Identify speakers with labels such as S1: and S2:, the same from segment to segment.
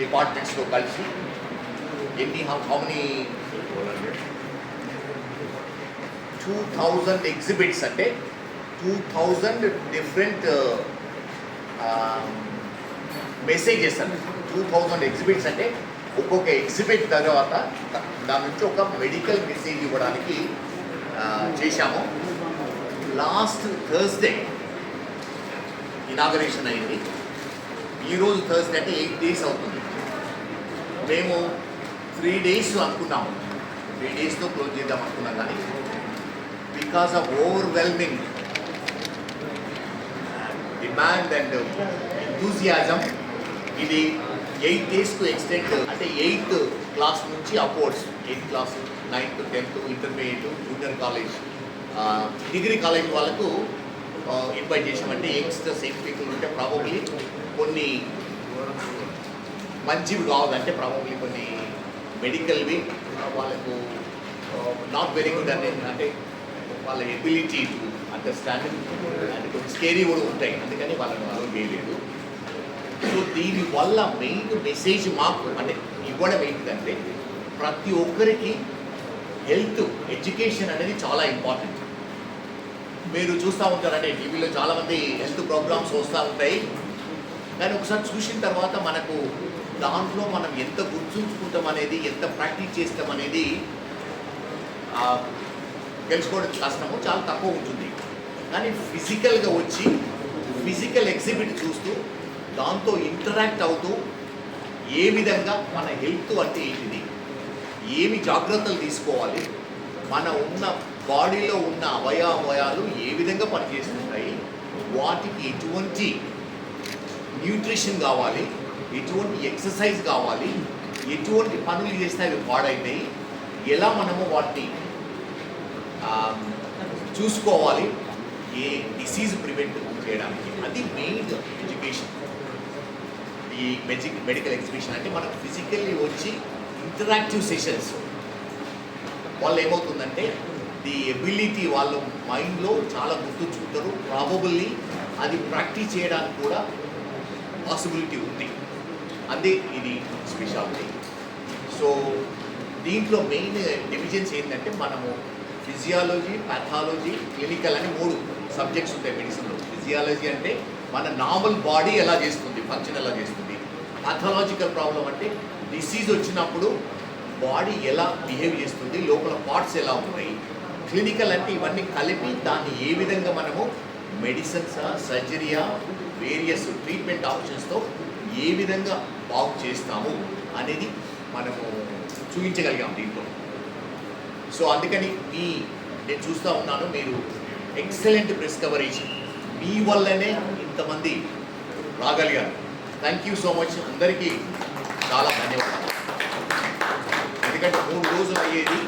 S1: డిపార్ట్మెంట్స్తో కలిసి ఎన్ని how many two thousand exhibits అంటే టూ థౌజండ్ డిఫరెంట్ మెసేజెస్ అంటే టూ థౌజండ్ ఎగ్జిబిట్స్ అంటే ఒక్కొక్క ఎగ్జిబిట్ తర్వాత దాని నుంచి ఒక మెడికల్ మెసేజ్ ఇవ్వడానికి చేశాము. లాస్ట్ థర్స్డే ఇనాగరేషన్ అయింది. ఈరోజు థర్స్డే అంటే ఎయిట్ డేస్ అవుతుంది. మేము త్రీ డేస్ అనుకున్నాము. త్రీ డేస్తో క్లోజ్ చేద్దాం అనుకున్నాం కానీ because of overwhelming demand and enthusiasm ఇది ఎయిట్ డేస్కు ఎక్స్టెండ్ అంటే ఎయిత్ క్లాస్ నుంచి onwards eighth class ninth tenth intermediate junior college degree college వాళ్ళకు ఇన్వైట్ చేసామంటే యంగ్స్టర్స్ యంగ్ పీపుల్ ఉంటే ప్రాబబ్లీ కొన్ని మంచివి కావాలంటే ప్రాబబ్లీ కొన్ని మెడికల్వి వాళ్ళకు నాట్ వెరీ గుడ్ అనే అంటే వాళ్ళ ఎబిలిటీ టు అండర్స్టాండింగ్ అండ్ కొంచెం స్కేరీ కూడా ఉంటాయి. అందుకని వాళ్ళని అలౌ వేయలేదు సో దీని వల్ల మెయిన్ మెసేజ్ మాకు అంటే ఇవ్వడం ఏంటిదంటే ప్రతి ఒక్కరికి హెల్త్ ఎడ్యుకేషన్ అనేది చాలా ఇంపార్టెంట్ మీరు చూస్తూ ఉంటారంటే టీవీలో చాలామంది హెల్త్ ప్రోగ్రామ్స్ వస్తూ ఉంటాయి. కానీ ఒకసారి చూసిన తర్వాత మనకు దాంట్లో మనం ఎంత గుర్తుంచుకుంటాం అనేది ఎంత ప్రాక్టీస్ చేస్తాం అనేది తెలుసుకోవడం కష్టము చాలా తక్కువ ఉంటుంది. కానీ ఫిజికల్గా వచ్చి ఫిజికల్ ఎగ్జిబిట్ చూస్తూ దాంతో ఇంటరాక్ట్ అవుతూ ఏ విధంగా మన హెల్త్ అంటే ఏంటిది? ఏమి జాగ్రత్తలు తీసుకోవాలి? మన ఉన్న బాడీలో ఉన్న అవయవయాలు ఏ విధంగా పనిచేస్తుంటాయి వాటికి ఎటువంటి న్యూట్రిషన్ కావాలి ఎటువంటి ఎక్సర్సైజ్ కావాలి ఎటువంటి పనులు చేస్తే అవి పాడైతాయి ఎలా మనము వాటిని చూసుకోవాలి ఏ డిసీజ్ ప్రివెంట్ చేయడానికి. అది మెయిన్ ఎడ్యుకేషన్ ఈ మెజిక్ మెడికల్ ఎగ్జిబిషన్ అంటే మనకు ఫిజికల్లీ వచ్చి ఇంటరాక్టివ్ సెషన్స్ వాళ్ళు ఏమవుతుందంటే ది ఎబిలిటీ వాళ్ళ మైండ్లో చాలా గుర్తుంచుకుంటారు ప్రాబబుల్లీ అది ప్రాక్టీస్ చేయడానికి కూడా పాసిబిలిటీ ఉంది. అదే ఇది స్పెషాలిటీ సో దీంట్లో మెయిన్ డివిజన్స్ ఏంటంటే మనము ఫిజియాలజీ పాథాలజీ క్లినికల్ అని మూడు సబ్జెక్ట్స్ ఉంటాయి మెడిసిన్లో ఫిజియాలజీ అంటే మన నార్మల్ బాడీ ఎలా చేస్తుంది ఫంక్షన్ ఎలా చేస్తుంది. పాథాలజికల్ ప్రాబ్లం అంటే డిసీజ్ వచ్చినప్పుడు బాడీ ఎలా బిహేవ్ చేస్తుంది లోపల పార్ట్స్ ఎలా ఉన్నాయి. క్లినికల్ అంటే ఇవన్నీ కలిపి దాన్ని ఏ విధంగా మనము మెడిసిన్సా సర్జరీయా వేరియస్ ట్రీట్మెంట్ ఆప్షన్స్తో ఏ విధంగా బాగు చేస్తాము అనేది మనము చూపించగలిగాం దీంట్లో. సో అందుకని మీ నేను చూస్తూ ఉన్నాను మీరు ఎక్సలెంట్ ప్రెస్ కవరేజ్ మీ వల్లనే ఇంతమంది రాగలిగారు. థ్యాంక్ యూ సో మచ్ అందరికీ చాలా ధన్యవాదాలు. ఎందుకంటే మూడు రోజులు అయ్యేది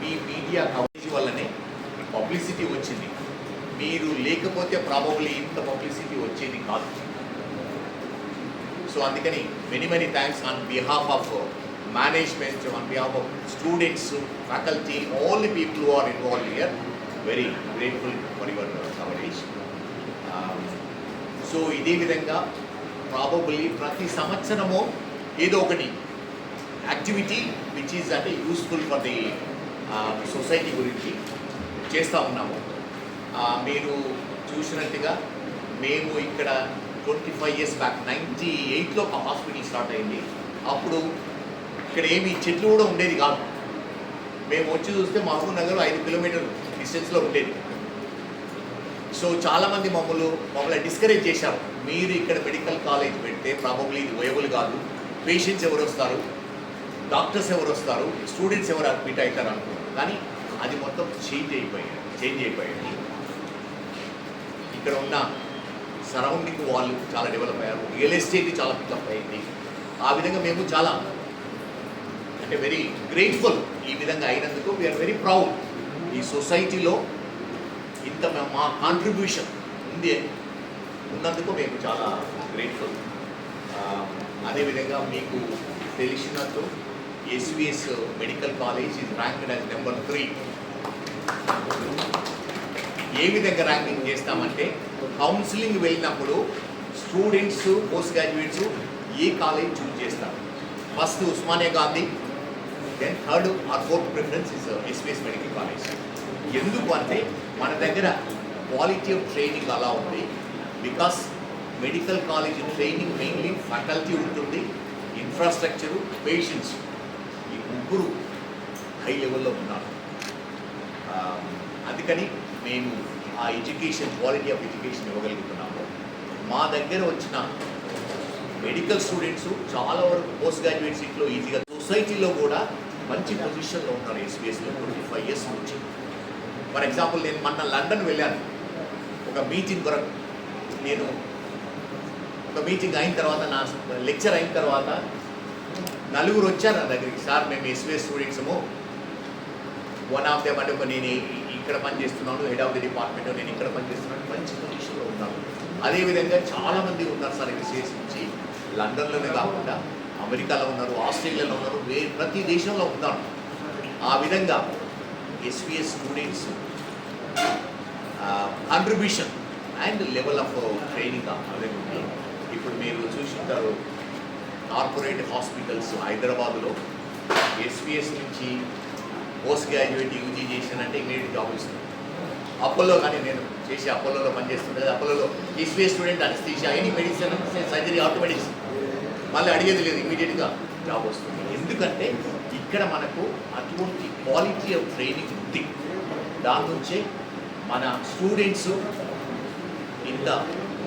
S1: మీ మీడియా కవరేజ్ వల్లనే పబ్లిసిటీ వచ్చింది. మీరు లేకపోతే ప్రాబబ్లీ ఇంత పబ్లిసిటీ వచ్చేది కాదు. సో అందుకని many many thanks on behalf of management on behalf of students faculty all the people are involve here very grateful for your coverage so ఇదే విధంగా ప్రాబబ్లీ ప్రతి సంవత్సరము ఏదో ఒకటి యాక్టివిటీ విచ్ ఈజ్ అంటే యూస్ఫుల్ ఫర్ ది సొసైటీ గురించి చేస్తూ ఉన్నాము. మీరు చూసినట్టుగా మేము ఇక్కడ twenty five years back ninety ఎయిట్లో ఒక హాస్పిటల్ స్టార్ట్ అయింది. అప్పుడు ఇక్కడ ఏమి చెట్లు కూడా ఉండేది కాదు. మేము వచ్చి చూస్తే మహబూబ్ నగర్ ఐదు కిలోమీటర్ డిస్టెన్స్లో ఉండేది. సో చాలామంది మమ్మల్ని మమ్మల్ని డిస్కరేజ్ చేశారు. మీరు ఇక్కడ మెడికల్ కాలేజ్ పెడితే ప్రాబబ్లీ ఇది వయబుల్ కాదు. పేషెంట్స్ ఎవరు వస్తారు? డాక్టర్స్ ఎవరు వస్తారు? స్టూడెంట్స్ ఎవరు అడ్మిట్ అవుతారు అనుకో కానీ అది మొత్తం చేంజ్ అయిపోయాయి చేంజ్ అయిపోయింది ఇక్కడ ఉన్న సరౌండింగ్ వాళ్ళు చాలా డెవలప్ అయ్యారు. రియల్ ఎస్టేట్ చాలా పికప్ అయింది. ఆ విధంగా మేము చాలా అంటే వెరీ గ్రేట్ఫుల్ ఈ విధంగా అయినందుకు వీఆర్ వెరీ ప్రౌడ్ ఈ సొసైటీలో ఇంత మా కాంట్రిబ్యూషన్ ఉంది. ఉన్నందుకు మేము చాలా గ్రేట్ఫుల్ అదేవిధంగా మీకు తెలిసినట్టు SVS medical college is ranked as number three ఏ విధంగా ర్యాంకింగ్ చేస్తామంటే కౌన్సిలింగ్ వెళ్ళినప్పుడు స్టూడెంట్స్ పోస్ట్ గ్రాడ్యుయేట్స్ ఏ కాలేజ్ చూస్ చేస్తారు? First Osmania Gandhi then third or fourth preference is SPS medical college ఎందుకు అంటే మన దగ్గర క్వాలిటీ ఆఫ్ ట్రైనింగ్ అలా ఉంది because medical college training mainly faculty ఉంటుంది ఇన్ఫ్రాస్ట్రక్చరు పేషెంట్స్ ఈ ముగ్గురు హై లెవెల్లో ఉన్నారు. అందుకని మేము ఆ ఎడ్యుకేషన్ క్వాలిటీ ఆఫ్ ఎడ్యుకేషన్ ఇవ్వగలుగుతున్నాము. మా దగ్గర వచ్చిన మెడికల్ స్టూడెంట్స్ చాలా వరకు పోస్ట్ గ్రాడ్యుయేట్ సీట్లో ఈజీగా సొసైటీలో కూడా మంచి పొజిషన్లో ఉన్నారు ఎస్బీఎస్లో ట్వంటీ ఫైవ్ ఇయర్స్ నుంచి. ఫర్ ఎగ్జాంపుల్ నేను మొన్న లండన్ వెళ్ళాను. ఒక మీటింగ్ కొరకు నేను ఒక మీటింగ్ అయిన తర్వాత నా లెక్చర్ అయిన తర్వాత నలుగురు వచ్చారు నా దగ్గరికి. సార్ మేము ఎస్బీఎస్ స్టూడెంట్సము వన్ ఆఫ్ దెమ్ అంటే నేను ఇక్కడ పనిచేస్తున్నాడు హెడ్ ఆఫ్ ది డిపార్ట్మెంట్ నేను ఇక్కడ పనిచేస్తున్నాను మంచి పొజిషన్లో ఉన్నాను. అదేవిధంగా చాలామంది ఉన్నారు సార్ ఎస్బీఎస్ నుంచి. లండన్లోనే కాకుండా అమెరికాలో ఉన్నారు ఆస్ట్రేలియాలో ఉన్నారు వే ప్రతి దేశంలో ఉన్నారు. ఆ విధంగా SVS students contribution and level of training అదే ఇప్పుడు మీరు చూసింటారు కార్పొరేట్ హాస్పిటల్స్ హైదరాబాద్లో ఎస్విఎస్ నుంచి పోస్ట్ గ్రాడ్యుయేట్ యూజీ చేశానంటే ఇమీడియట్ జాబ్ ఇస్తుంది. అపోలో కానీ నేను చేసి అపోలోలో పనిచేస్తుంటే అపోలోలో SPS student anaesthesia any medicine surgery automatics మళ్ళీ అడిగేది లేదు ఇమీడియట్గా జాబ్ వస్తుంది. ఎందుకంటే ఇక్కడ మనకు అటువంటి క్వాలిటీ ఆఫ్ ట్రైనింగ్ ఉంది. దాని నుంచే మన స్టూడెంట్స్ ఇంత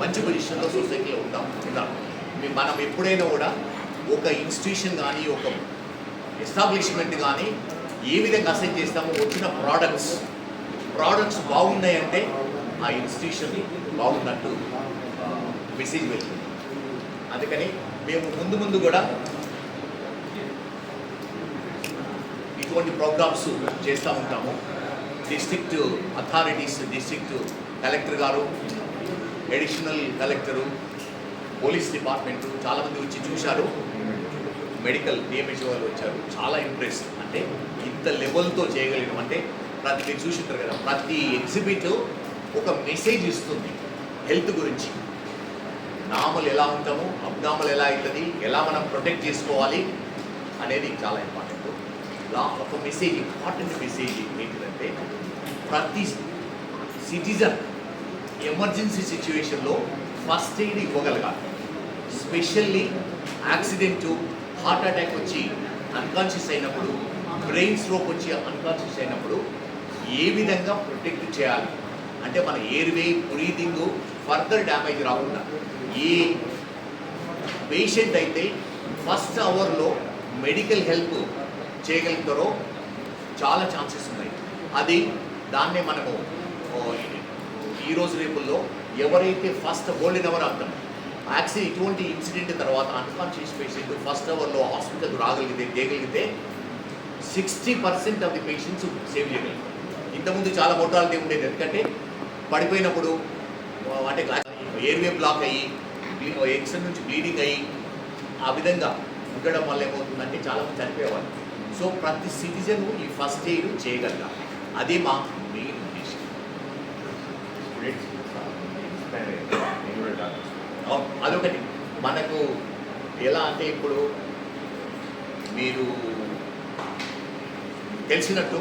S1: మంచి పొజిషన్లో సొసైటీలో ఉంటాం ఉంటాం. మనం ఎప్పుడైనా కూడా ఒక ఇన్స్టిట్యూషన్ కానీ ఒక ఎస్టాబ్లిష్మెంట్ కానీ ఏ విధంగా అసెస్ చేస్తామో వచ్చిన ప్రోడక్ట్స్ ప్రోడక్ట్స్ బాగున్నాయంటే ఆ ఇన్స్టిట్యూషన్ బాగున్నట్టు మెసేజ్ వెళ్తుంది. అందుకని మేము ముందు ముందు కూడా ఇటువంటి ప్రోగ్రామ్స్ చేస్తూ ఉంటాము. డిస్ట్రిక్ట్ అథారిటీస్ డిస్ట్రిక్ట్ కలెక్టర్ గారు అడిషనల్ కలెక్టరు పోలీస్ డిపార్ట్మెంట్ చాలామంది వచ్చి చూశారు. మెడికల్ డిఎంహెచ్ వాళ్ళు వచ్చారు. చాలా ఇంప్రెస్డ్ అంటే ఇంత లెవెల్తో చేయగలిగాం. అంటే ప్రతి మీరు చూసింటారు కదా ప్రతి ఎగ్జిబిట్ ఒక మెసేజ్ ఇస్తుంది హెల్త్ గురించి. నామలు ఎలా ఉంటాము అబ్నామల్ ఎలా అవుతుంది ఎలా మనం ప్రొటెక్ట్ చేసుకోవాలి అనేది చాలా ఇంపార్టెంట్. లా ఒక మెసేజ్ ఇంపార్టెంట్ మెసేజ్ ఏంటిదంటే ప్రతి సిటిజన్ ఎమర్జెన్సీ సిచ్యువేషన్లో ఫస్ట్ ఎయిడ్ ఇవ్వగలగాలి. స్పెషల్లీ యాక్సిడెంట్ హార్ట్ అటాక్ వచ్చి అన్కాన్షియస్ అయినప్పుడు బ్రెయిన్ స్ట్రోక్ వచ్చి అన్కాన్షియస్ అయినప్పుడు ఏ విధంగా ప్రొటెక్ట్ చేయాలి? అంటే మన ఎయిర్వే బ్రీతింగ్ ఫర్దర్ డ్యామేజ్ రాకుండా ఏ పేషెంట్ అయితే ఫస్ట్ అవర్లో మెడికల్ హెల్ప్ చేయగలుగుతారో చాలా ఛాన్సెస్ ఉన్నాయి. అది దాన్నే మనము ఈ రోజు రేపుల్లో ఎవరైతే ఫస్ట్ హోల్డ్ అవర్ అంటాం యాక్సిడెంట్ ఇటువంటి ఇన్సిడెంట్ తర్వాత అన్కాన్షియస్ పేషెంట్ ఫస్ట్ అవర్లో హాస్పిటల్కి రాగలిగితే చేయగలిగితే sixty percent of the patients save చేయగలుగుతారు ఇంతకుముందు చాలా మోటాలిటీ ఉండేది. ఎందుకంటే పడిపోయినప్పుడు అంటే ఎయిర్వే బ్లాక్ అయ్యి ఎక్సన్ నుంచి బ్లీడింగ్ అయ్యి ఆ విధంగా ఉండడం వల్ల ఏమవుతుందంటే చాలామంది చనిపోయేవాళ్ళు. సో ప్రతి సిటిజన్ ఈ ఫస్ట్ ఎయిడ్ చేయగలగాలి అదే మా మెయిన్ ఉద్దేశం. అదొకటి. మనకు ఎలా అంటే ఇప్పుడు మీరు తెలిసినట్టు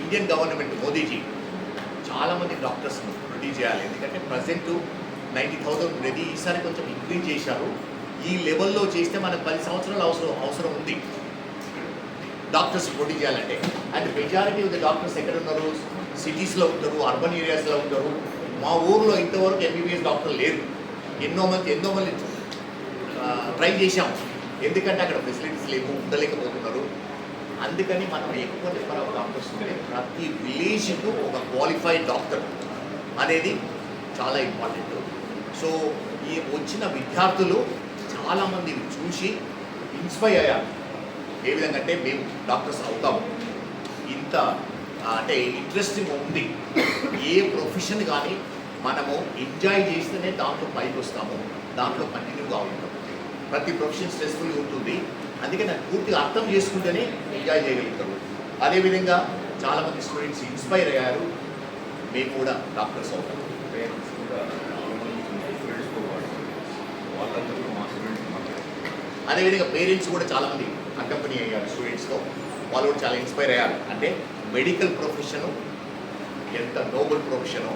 S1: ఇండియన్ గవర్నమెంట్ మోదీజీ చాలామంది డాక్టర్స్ను ప్రొడ్యూస్ చేయాలి. ఎందుకంటే ప్రజెంట్ నైంటీ థౌజండ్ ఉండేది ఈసారి కొంచెం ఇంక్రీజ్ చేశారు. ఈ లెవెల్లో చేస్తే మనకు పది సంవత్సరాలు అవసరం అవసరం ఉంది. డాక్టర్స్ పోటీ చేయాలంటే. And majority of the doctors ఎక్కడ ఉన్నారు? సిటీస్లో ఉంటారు అర్బన్ ఏరియాస్లో ఉంటారు. మా ఊర్లో ఇంతవరకు ఎంబీబీఎస్ డాక్టర్ లేరు. ఎన్నో మంది ఎన్నో మంది ట్రై చేశాం. ఎందుకంటే అక్కడ ఫెసిలిటీస్ లేవు ఉండలేకపోతున్నారు. అందుకని మనం ఎక్కువ నెంబర్ ఆఫ్ డాక్టర్స్ ఉంటే ప్రతి విలేజ్కు ఒక క్వాలిఫైడ్ డాక్టర్ అనేది చాలా ఇంపార్టెంట్ సో ఈ వచ్చిన విద్యార్థులు చాలామంది చూసి ఇన్స్పైర్ అయ్యారు. ఏ విధంగా అంటే మేము డాక్టర్స్ అవుతాము. ఇంత అంటే ఇంట్రెస్టింగ్ ఉంది. ఏ ప్రొఫెషన్ కానీ మనము ఎంజాయ్ చేస్తేనే దాంట్లో పైకి వస్తాము. దాంట్లో కంటిన్యూగా ఉంటాం ప్రతి ప్రొఫెషన్ స్ట్రెస్ఫుల్గా ఉంటుంది. అందుకే నాకు పూర్తిగా అర్థం చేసుకుంటేనే ఎంజాయ్ చేయగలుగుతారు. అదేవిధంగా చాలామంది స్టూడెంట్స్ ఇన్స్పైర్ అయ్యారు. మేము కూడా డాక్టర్స్ అవుతాం.
S2: పేరెంట్స్ కూడా మా స్టూడెంట్స్
S1: అదేవిధంగా పేరెంట్స్ కూడా చాలామంది అకంపెనీ అయ్యారు స్టూడెంట్స్తో వాళ్ళు కూడా చాలా ఇన్స్పైర్ అయ్యారు. అంటే మెడికల్ ప్రొఫెషను ఎంత నోబుల్ ప్రొఫెషను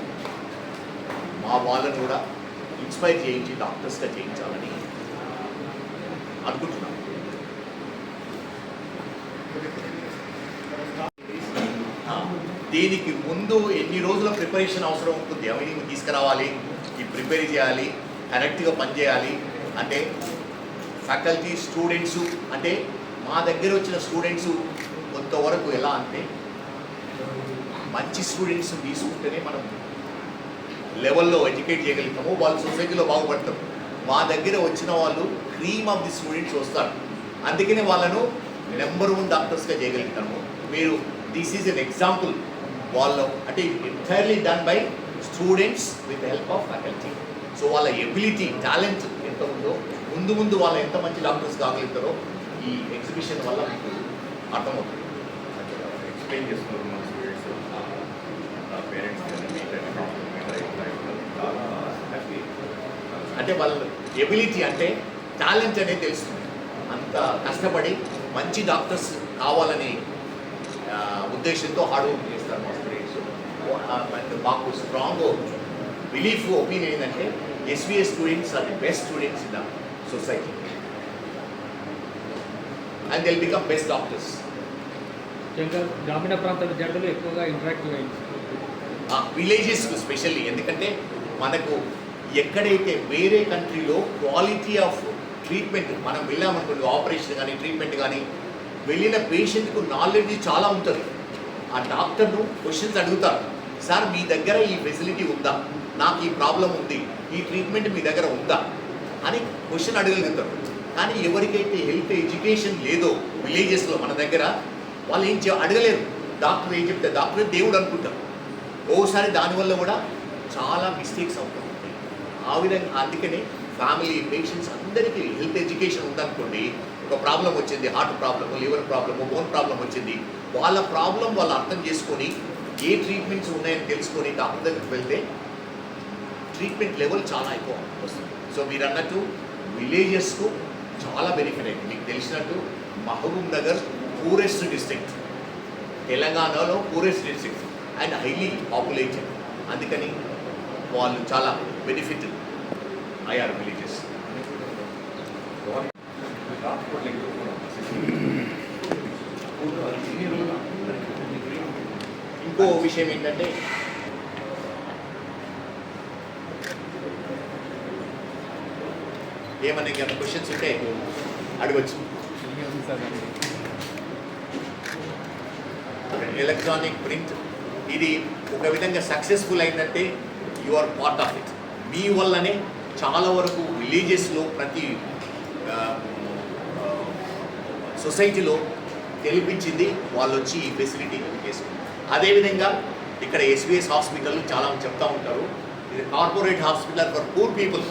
S1: మా వాళ్ళని కూడా ఇన్స్పైర్ చేయించి డాక్టర్స్గా చేయించాలని అనుకుంటున్నాను ఆ, దీనికి ముందు ఎన్ని రోజుల ప్రిపరేషన్ అవసరం ఉంటుంది? అవి తీసుకురావాలి ఈ ప్రిపేర్ చేయాలి కరెక్ట్గా పనిచేయాలి. అంటే ఫ్యాకల్టీ స్టూడెంట్స్ అంటే మా దగ్గర వచ్చిన స్టూడెంట్స్ కొంతవరకు ఎలా అంటే మంచి స్టూడెంట్స్ తీసుకుంటేనే మనం లెవెల్లో ఎడ్యుకేట్ చేయగలుగుతాము. వాళ్ళు సొసైటీలో బాగుపడతారు మా దగ్గర వచ్చిన వాళ్ళు క్రీమ్ ఆఫ్ ది స్టూడెంట్స్ వస్తారు. అందుకనే వాళ్ళను నెంబర్ వన్ డాక్టర్స్గా చేయగలుగుతాము. మీరు దిస్ ఈజ్ ఎన్ ఎగ్జాంపుల్. వాళ్ళు అంటే entirely done by students with help of faculty so వాళ్ళ ఎబిలిటీ టాలెంట్ ఎంత ఉందో ముందు ముందు వాళ్ళు ఎంత మంచి డాక్టర్స్ కాగలుగుతారో ఈ ఎగ్జిబిషన్ వల్ల మీకు అర్థమవుతుంది.
S2: ఎక్స్ప్లెయిన్ చేస్తున్నారు మన స్టూడెంట్స్ పేరెంట్స్
S1: అంటే వాళ్ళ ఎబిలిటీ అంటే టాలెంట్ అనేది తెలుస్తుంది. అంత కష్టపడి మంచి డాక్టర్స్ కావాలనే ఉద్దేశంతో హార్డ్ వర్క్ చేస్తారు. మాకు స్ట్రాంగ్ బిలీఫ్ ఒపీనియన్ ఏంటంటే SVS students are the best students in the society and they'll become best doctors
S3: గ్రామీణ ప్రాంత విద్యార్థులు ఎక్కువగా ఇంటరాక్టివ్ అయింది
S1: విలేజెస్ స్పెషల్లీ ఎందుకంటే మనకు ఎక్కడైతే వేరే కంట్రీలో క్వాలిటీ ఆఫ్ ట్రీట్మెంట్ మనం వెళ్ళామనుకోండి ఆపరేషన్ కానీ ట్రీట్మెంట్ కానీ వెళ్ళిన పేషెంట్కు నాలెడ్జ్ చాలా ఉంటుంది. ఆ డాక్టర్ను క్వశ్చన్స్ అడుగుతారు. సార్ మీ దగ్గర ఈ ఫెసిలిటీ ఉందా? నాకు ఈ ప్రాబ్లం ఉంది. ఈ ట్రీట్మెంట్ మీ దగ్గర ఉందా? అని క్వశ్చన్ అడగలుగుతారు కానీ ఎవరికైతే హెల్త్ ఎడ్యుకేషన్ లేదో విలేజెస్లో మన దగ్గర వాళ్ళు ఏం అడగలేరు. డాక్టర్ ఏం చెప్తే డాక్టర్ దేవుడు అనుకుంటారు. ఓసారి దానివల్ల కూడా చాలా మిస్టేక్స్ అవుతూ ఉంటాయి ఆ విధంగా అందుకనే ఫ్యామిలీ పేషెంట్స్ అందరికీ హెల్త్ ఎడ్యుకేషన్ ఉందనుకోండి ఒక ప్రాబ్లం వచ్చింది heart problem liver problem bone problem వచ్చింది వాళ్ళ ప్రాబ్లం వాళ్ళు అర్థం చేసుకొని ఏ ట్రీట్మెంట్స్ ఉన్నాయని తెలుసుకొని డాక్టర్ దగ్గరికి వెళ్తే ట్రీట్మెంట్ లెవెల్ చాలా ఎక్కువ. వస్తుంది సో మీరు అన్నట్టు విలేజెస్కు చాలా బెనిఫిట్ అయింది. మీకు తెలిసినట్టు మహబూబ్ నగర్ పూరెస్ట్ డిస్ట్రిక్ట్ తెలంగాణలో poorest district and highly populated అందుకని వాళ్ళు చాలా బెనిఫిట్ అయ్యారు విలేజెస్ ఇంకో విషయం ఏంటంటే ఏమన్నా ఇంకా క్వశ్చన్స్ ఉంటే అడగచ్చు. ఎలక్ట్రానిక్ ప్రింట్ ఇది ఒక విధంగా సక్సెస్ఫుల్ అయిందంటే you are part of it మీ వల్లనే చాలా వరకు విలేజెస్లో ప్రతి సొసైటీలో తెలిపించింది వాళ్ళు వచ్చి ఈ ఫెసిలిటీ చేసుకుంటారు అదేవిధంగా ఇక్కడ ఎస్బీఎస్ హాస్పిటల్ చాలా చెప్తూ చెప్తా ఉంటారు. ఇది corporate hospital for poor people.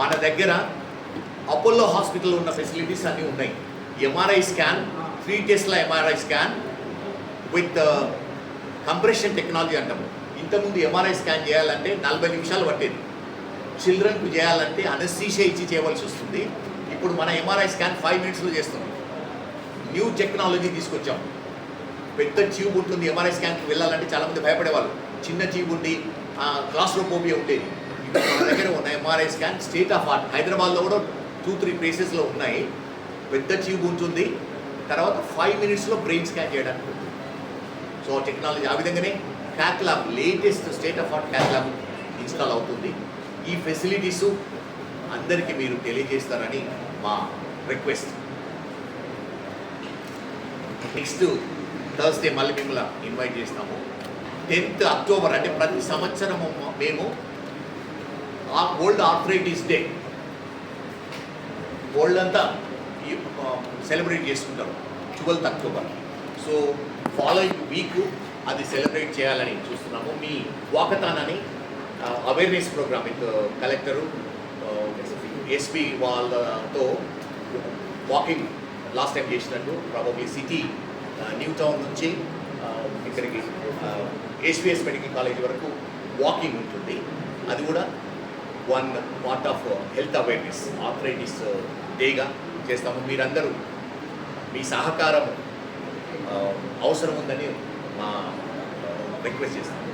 S1: మన దగ్గర అపోలో హాస్పిటల్ ఉన్న ఫెసిలిటీస్ అన్నీ ఉన్నాయి. MRI scan three టెస్ట్ల MRI scan with compression technology అంటాము. ఇంతకుముందు ఎంఆర్ఐ స్కాన్ చేయాలంటే నలభై నిమిషాలు పట్టేది. చిల్డ్రన్కు చేయాలంటే అనస్థీషియా ఇచ్చి చేయవలసి వస్తుంది. ఇప్పుడు మన ఎంఆర్ఐ స్కాన్ ఫైవ్ మినిట్స్లో చేస్తుంది న్యూ టెక్నాలజీ తీసుకొచ్చాం. పెద్ద ట్యూబ్ ఉంటుంది ఎంఆర్ఐ స్కాన్కి వెళ్ళాలంటే చాలామంది భయపడేవాళ్ళు. చిన్న ట్యూబ్ ఉండి క్లాస్ట్రోపోబియా ఉండేది. మన దగ్గర ఉన్న MRI scan state of art హైదరాబాద్లో కూడా టూ త్రీ ప్లేసెస్లో ఉన్నాయి. పెద్ద ట్యూబ్ ఉంటుంది. తర్వాత ఫైవ్ మినిట్స్లో బ్రెయిన్ స్కాన్ చేయడానికి ఉంటుంది. సో టెక్నాలజీ ఆ విధంగానే cath lab latest state of art cath lab install అవుతుంది. ఈ ఫెసిలిటీస్ అందరికీ మీరు తెలియజేస్తారని మా రిక్వెస్ట్ నెక్స్ట్ థర్స్డే మళ్ళీ మిమ్మల్ని ఇన్వైట్ చేస్తాము. టెన్త్ అక్టోబర్ అంటే ప్రతి సంవత్సరము మేము ఆ వరల్డ్ ఆర్థరైటిస్ డే వరల్డ్ అంతా సెలబ్రేట్ చేసుకుంటారు twelfth October so following week అది సెలబ్రేట్ చేయాలని చూస్తున్నాము. మీ వాకతానని awareness programme with collector SP వాళ్ళతో వాకింగ్ లాస్ట్ టైం చేసినట్టు ప్రాబబ్లీ సిటీ న్యూ టౌన్ నుంచి ఇక్కడికి ఏసీఎస్ మెడికల్ కాలేజ్ వరకు వాకింగ్ ఉంటుంది. అది కూడా one part of health awareness arthritis డేగా చేస్తాము. మీరందరూ మీ సహకారం అవసరం ఉందని మా రిక్వెస్ట్ చేస్తాము.